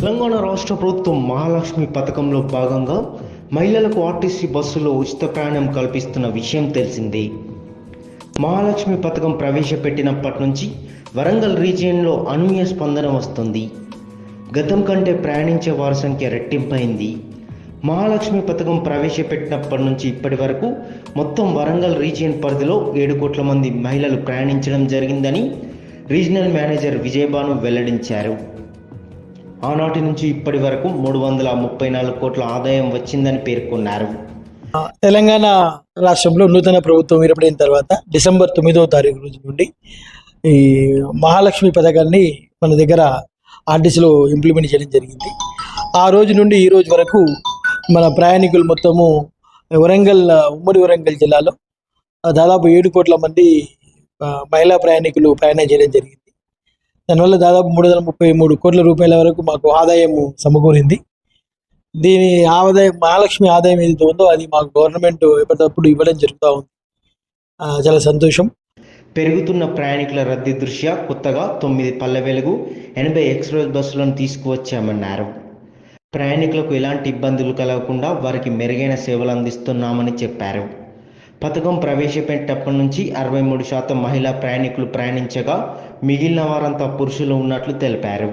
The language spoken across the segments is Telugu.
తెలంగాణ రాష్ట్ర ప్రభుత్వం మహాలక్ష్మి పథకంలో భాగంగా మహిళలకు ఆర్టీసీ బస్సులో ఉచిత ప్రయాణం కల్పిస్తున్న విషయం తెలిసిందే. మహాలక్ష్మి పథకం ప్రవేశపెట్టినప్పటి నుంచి వరంగల్ రీజియన్లో అనూహ్య స్పందన వస్తుంది. గతం కంటే ప్రయాణించే వారి సంఖ్య రెట్టింపైంది. మహాలక్ష్మి పథకం ప్రవేశపెట్టినప్పటి నుంచి ఇప్పటి వరకు మొత్తం వరంగల్ రీజియన్ పరిధిలో ఏడు కోట్ల మంది మహిళలు ప్రయాణించడం జరిగిందని రీజనల్ మేనేజర్ విజయభాను వెల్లడించారు. ఆనాటి నుంచి ఇప్పటి వరకు మూడు వందల ముప్పై నాలుగు కోట్ల ఆదాయం వచ్చిందని పేర్కొన్నారు. తెలంగాణ రాష్ట్రంలో నూతన ప్రభుత్వం ఏర్పడిన తర్వాత డిసెంబర్ తొమ్మిదవ తారీఖు రోజు నుండి ఈ మహాలక్ష్మి పథకాన్ని మన దగ్గర ఆర్టీసీలో ఇంప్లిమెంట్ చేయడం జరిగింది. ఆ రోజు నుండి ఈ రోజు వరకు మన ప్రయాణికులు మొత్తము వరంగల్ ఉమ్మడి వరంగల్ జిల్లాలో దాదాపు ఏడు కోట్ల మంది మహిళా ప్రయాణికులు ప్రయాణం చేయడం జరిగింది. దానివల్ల దాదాపు మూడు వందల ముప్పై మూడు కోట్ల రూపాయల వరకు మాకు ఆదాయం సమకూరింది. దీని ఆదాయం మహాలక్ష్మి ఆదాయం ఏదైతే ఉందో అది మాకు గవర్నమెంట్ ఎప్పటికప్పుడు ఇవ్వడం జరుగుతూ ఉంది. చాలా సంతోషం. పెరుగుతున్న ప్రయాణికుల రద్దీ దృష్ట్యా కొత్తగా తొమ్మిది పల్లె వెలుగు ఎనభై ఎక్స్ప్రెస్ బస్సులను తీసుకువచ్చామన్నారు. ప్రయాణికులకు ఎలాంటి ఇబ్బందులు కలగకుండా వారికి మెరుగైన సేవలు అందిస్తున్నామని చెప్పారు. పథకం ప్రవేశపెట్టినప్పటి నుంచి అరవై మూడు శాతం మహిళా ప్రయాణికులు ప్రయాణించగా మిగిలిన వారంతా పురుషులు ఉన్నట్లు తెలిపారు.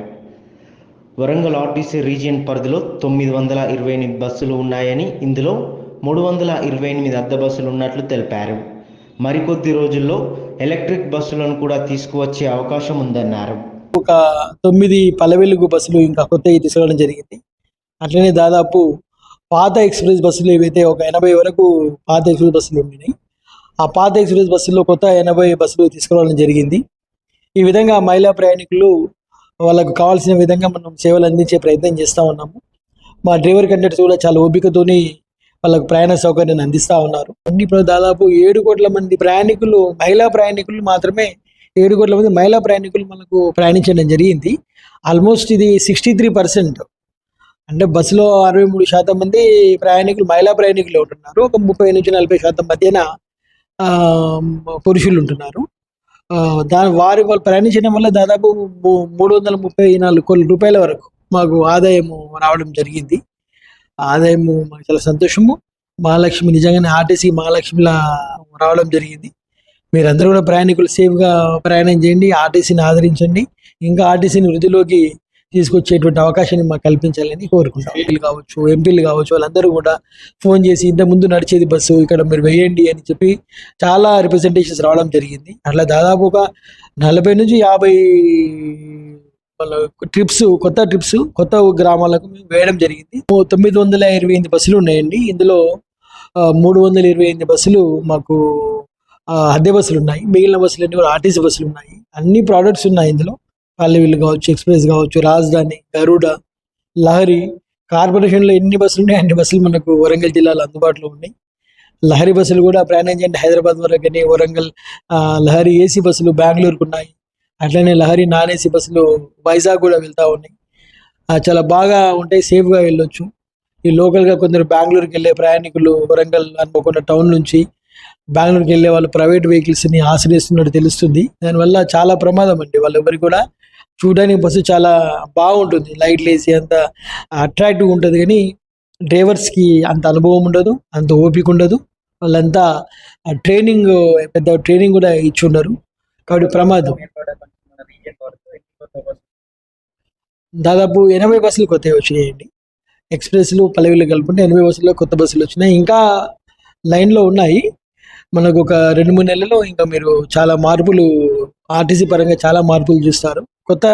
వరంగల్ ఆర్టీసీ రీజియన్ పరిధిలో తొమ్మిది వందల ఇరవై ఎనిమిది బస్సులు ఉన్నాయని ఇందులో మూడు వందల ఇరవై ఎనిమిది అద్దె బస్సులు ఉన్నట్లు తెలిపారు. మరికొద్ది రోజుల్లో ఎలక్ట్రిక్ బస్సులను కూడా తీసుకువచ్చే అవకాశం ఉందన్నారు. ఒక తొమ్మిది పల్లెవెలుగు బస్సులు ఇంకా కొత్తవి తీసుకురావడం జరిగింది. అట్లనే దాదాపు పాత ఎక్స్ప్రెస్ బస్సులు ఏవైతే ఒక ఎనభై వరకు పాత ఎక్స్ప్రెస్ బస్సులు ఉన్నాయి ఆ పాత ఎక్స్ప్రెస్ బస్సుల్లో కొత్త ఎనభై బస్సులు తీసుకురావడం జరిగింది. ఈ విధంగా మహిళా ప్రయాణికులు వాళ్ళకు కావాల్సిన విధంగా మనం సేవలు అందించే ప్రయత్నం చేస్తూ ఉన్నాము. మా డ్రైవర్ కండక్టర్స్ కూడా చాలా ఓపికతోని వాళ్ళకు ప్రయాణ సౌకర్యాన్ని అందిస్తూ ఉన్నారు. అన్ని ఇప్పుడు దాదాపు ఏడు కోట్ల మంది ప్రయాణికులు మహిళా ప్రయాణికులు మాత్రమే ఏడు కోట్ల మంది మహిళా ప్రయాణికులు మనకు ప్రయాణించడం జరిగింది. ఆల్మోస్ట్ ఇది సిక్స్టీ త్రీ పర్సెంట్ అంటే బస్సులో అరవై మూడు శాతం మంది ప్రయాణికులు మహిళా ప్రయాణికులు ఉంటున్నారు. ఒక ముప్పై నుంచి నలభై శాతం మధ్యన ఆ, పురుషులు ఉంటున్నారు. దాని వారి వాళ్ళు ప్రయాణించడం వల్ల దాదాపు మూడు వందల ముప్పై నాలుగు కోట్ల రూపాయల వరకు మాకు ఆదాయము రావడం జరిగింది. ఆదాయము మాకు చాలా సంతోషము. మహాలక్ష్మి నిజంగానే ఆర్టీసీ మహాలక్ష్మిలా రావడం జరిగింది. మీరందరూ కూడా ప్రయాణికులు సేఫ్గా ప్రయాణం చేయండి ఆర్టీసీని ఆదరించండి. ఇంకా ఆర్టీసీని వృద్ధిలోకి తీసుకొచ్చేటువంటి అవకాశాన్ని మాకు కల్పించాలని కోరుకుంటాం. ఎంపీలు కావచ్చు ఎంపీలు కావచ్చు వాళ్ళందరూ కూడా ఫోన్ చేసి ఇంత ముందు నడిచేది బస్సు ఇక్కడ మీరు వేయండి అని చెప్పి చాలా రిప్రజెంటేషన్స్ రావడం జరిగింది. అట్లా దాదాపు ఒక నలభై నుంచి యాభై వాళ్ళ ట్రిప్స్ కొత్త ట్రిప్స్ కొత్త గ్రామాలకు మేము వేయడం జరిగింది. తొమ్మిది వందల ఇరవై ఎనిమిది బస్సులు ఉన్నాయండి. ఇందులో మూడు వందల ఇరవై ఎనిమిది బస్సులు మాకు అద్దె బస్సులు ఉన్నాయి. మిగిలిన బస్సులు అన్ని కూడా ఆర్టీసీ బస్సులు ఉన్నాయి. అన్ని ప్రోడక్ట్స్ ఉన్నాయి ఇందులో. పల్లెవీలు కావచ్చు ఎక్స్ప్రెస్ కావచ్చు రాజధాని గరుడ లహరి కార్పొరేషన్లో ఎన్ని బస్సులు ఉన్నాయి అన్ని బస్సులు మనకు వరంగల్ జిల్లాలో అందుబాటులో ఉన్నాయి. లహరి బస్సులు కూడా ప్రయాణం చేయండి. హైదరాబాద్ వరకు వరంగల్ ఆ, లహరి ఏసీ బస్సులు బెంగళూరుకు ఉన్నాయి. అట్లనే లహరి నాన్ ఏసీ బస్సులు వైజాగ్ కూడా వెళ్తా ఉన్నాయి. చాలా బాగా ఉంటాయి. సేఫ్గా వెళ్ళొచ్చు. ఈ లోకల్గా కొందరు బెంగళూరుకి వెళ్ళే ప్రయాణికులు వరంగల్ అనుకోకుండా టౌన్ నుంచి బెంగళూరుకి వెళ్ళే వాళ్ళు ప్రైవేట్ వెహికల్స్ని ఆశ్రయిస్తున్నట్టు తెలుస్తుంది. దానివల్ల చాలా ప్రమాదం అండి. వాళ్ళు ఎవరికి కూడా చూడడానికి బస్సు చాలా బాగుంటుంది. లైట్లు వేసి అంత అట్రాక్టివ్ ఉంటుంది కానీ డ్రైవర్స్కి అంత అనుభవం ఉండదు అంత ఓపిక ఉండదు. వాళ్ళంతా ట్రైనింగ్ పెద్ద ట్రైనింగ్ కూడా ఇచ్చి ఉన్నారు కాబట్టి ప్రమాదం. దాదాపు ఎనభై బస్సులు కొత్తవి వచ్చినాయండి. ఎక్స్ప్రెస్లు పల్లెవిలు కలుపుకుంటే ఎనభై బస్సుల్లో కొత్త బస్సులు వచ్చినాయి. ఇంకా లైన్లో ఉన్నాయి. మనకు ఒక రెండు మూడు నెలల్లో ఇంకా మీరు చాలా మార్పులు ఆర్టీసీ పరంగా చాలా మార్పులు చూస్తారు. కొత్త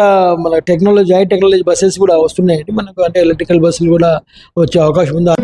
మన టెక్నాలజీ హై టెక్నాలజీ బస్సెస్ కూడా వస్తున్నాయండి. మనకు అంటే ఎలక్ట్రికల్ బస్సులు కూడా వచ్చే అవకాశం ఉందా?